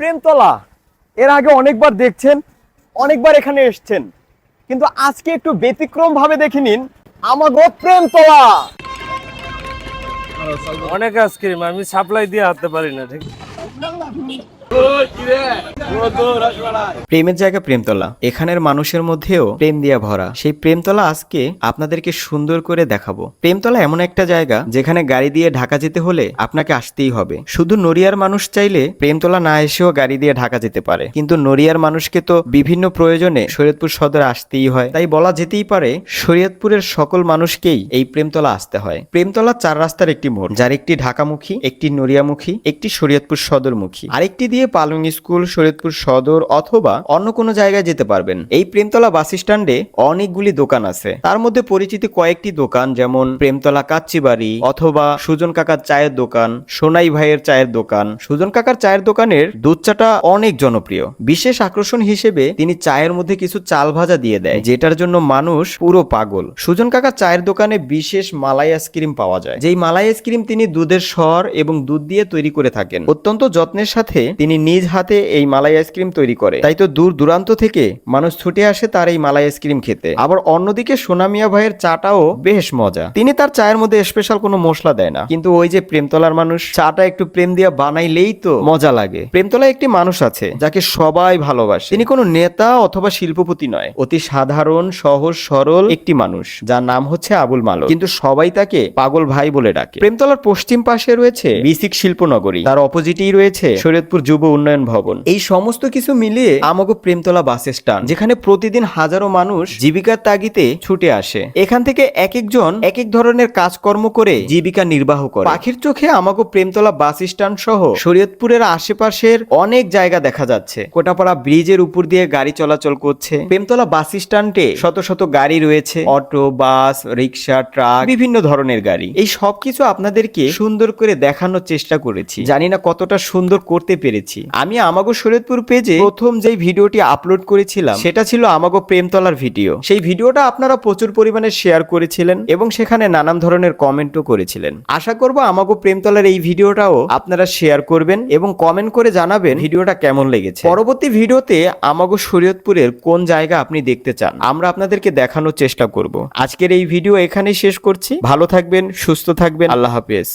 প্রেমতলা। এর আগে অনেকবার দেখছেন, অনেকবার এখানে এসছেন। কিন্তু আজকে একটু ব্যতিক্রম ভাবে দেখে নিন, আমাগো প্রেমতলা। অনেক আইসক্রিম, আমি সাপ্লাই দিয়ে হাঁটতে পারি না, ঠিক? প্রেমের জায়গা প্রেমতলা। এখানের মানুষের মধ্যেও প্রেম দিয়া ভরা। সেই প্রেমতলা আজকে আপনাদেরকে সুন্দর করে দেখাবো। প্রেমতলা এমন একটা জায়গা যেখানে গাড়ি দিয়ে ঢাকা যেতে হলে আপনাকে আসতেই হবে। শুধু নড়িয়ার মানুষ চাইলে প্রেমতলা না এসেও গাড়ি দিয়ে ঢাকা যেতে পারে। কিন্তু নড়িয়ার মানুষকে তো বিভিন্ন প্রয়োজনে শরীয়তপুর সদরে আসতেই হয়। তাই বলা যেতেই পারে, শরীয়তপুরের সকল মানুষকেই এই প্রেমতলা আসতে হয়। প্রেমতলা চার রাস্তার একটি মোড়, যার একটি ঢাকামুখী, একটি নড়িয়ামুখী, একটি শরীয়তপুর সদরমুখী। আরেকটি দিয়ে পালং স্কুল, শরীয়তপুর সদর অথবা অন্য কোনো জায়গায় যেতে পারবেন। এই প্রেমতলা বাস স্ট্যান্ডে অনেকগুলি দোকান আছে। তার মধ্যে পরিচিত কয়েকটি দোকান যেমন প্রেমতলা কাচ্চিবাড়ি অথবা সুজন কাকার চায়ের দোকান, সোনাই ভাইয়ের চায়ের দোকান। সুজন কাকার চায়ের দোকানের দুধ চাটা অনেক জনপ্রিয়। বিশেষ আকর্ষণ হিসেবে তিনি চায়ের মধ্যে কিছু চাল ভাজা দিয়ে দেয়, যেটার জন্য মানুষ পুরো পাগল। সুজন কাকার চায়ের দোকানে বিশেষ মালাই আইসক্রিম পাওয়া যায়। যেই মালাই আইসক্রিম তিনি দুধের স্বর এবং দুধ দিয়ে তৈরি করে থাকেন। অত্যন্ত যত্নের সাথে তিনি নিজ হাতে এই মালাই আইসক্রিম তৈরি করে। তাই তো দূর দূরান্ত থেকে মানুষ ছুটে আসে তার এই মালাই আইসক্রিম খেতে। আবার অন্যদিকে সোনামিয়া ভাইয়ের চাটাও বেশ মজা। তিনি তার চায়ের মধ্যে স্পেশাল কোনো মশলা দেয় না। কিন্তু ওই যে প্রেমতলার মানুষ, চাটা একটু প্রেম দিয়া বানাইলেই তো মজা লাগে। প্রেমতলায় একটি মানুষ আছে, যাকে সবাই ভালোবাসে। তিনি কোনো নেতা অথবা শিল্পপতি নয়। অতি সাধারণ, সহজ, সরল একটি মানুষ, যার নাম হচ্ছে আবুল মালক। কিন্তু সবাই তাকে পাগল ভাই বলে ডাকে। প্রেমতলার পশ্চিম পাশে রয়েছে বিসিক শিল্পনগরী। তার অপোজিটেই রয়েছে শরীয়তপুর যুব উন্নয়ন ভবন। এই সমস্ত কিছু মিলিয়ে আমাগো প্রেমতলা বাস স্ট্যান্ড, যেখানে প্রতিদিন হাজারো মানুষ জীবিকার তাগিতে ছুটে আসে। এখান থেকে এক একজন এক এক ধরনের কাজকর্ম করে জীবিকা নির্বাহ করে। পাখির চোখে আমাগো প্রেমতলা বাস স্ট্যান্ড সহ শরীয়তপুরের আশেপাশের অনেক জায়গা দেখা যাচ্ছে। কোটাপাড়া ব্রিজের উপর দিয়ে গাড়ি চলাচল করছে। প্রেমতলা বাস স্ট্যান্ডে শত শত গাড়ি রয়েছে। অটো, বাস, রিক্সা, ট্রাক, বিভিন্ন ধরনের গাড়ি। এই সবকিছু আপনাদেরকে সুন্দর করে দেখানোর চেষ্টা করেছি। জানি না কতটা সুন্দর করতে পেরেছি। আমি আমাগো শরীয়তপুর পেজে প্রথম যেই ভিডিওটি আপলোড করেছিলাম, সেটা ছিল আমাগো প্রেমতলার ভিডিও। সেই ভিডিওটা আপনারা প্রচুর পরিমাণে শেয়ার করেছিলেন এবং সেখানে নানান ধরনের কমেন্টও করেছিলেন। আশা করব আমাগো প্রেমতলার এই ভিডিওটাও আপনারা শেয়ার করবেন এবং কমেন্ট করে জানাবেন ভিডিওটা কেমন লেগেছে। পরবর্তী ভিডিওতে আমাগো শরীয়তপুরের কোন জায়গা আপনি দেখতে চান, আমরা আপনাদেরকে দেখানোর চেষ্টা করব। আজকের এই ভিডিও এখানেই শেষ করছি। ভালো থাকবেন, সুস্থ থাকবেন, আল্লাহ হাফেজ।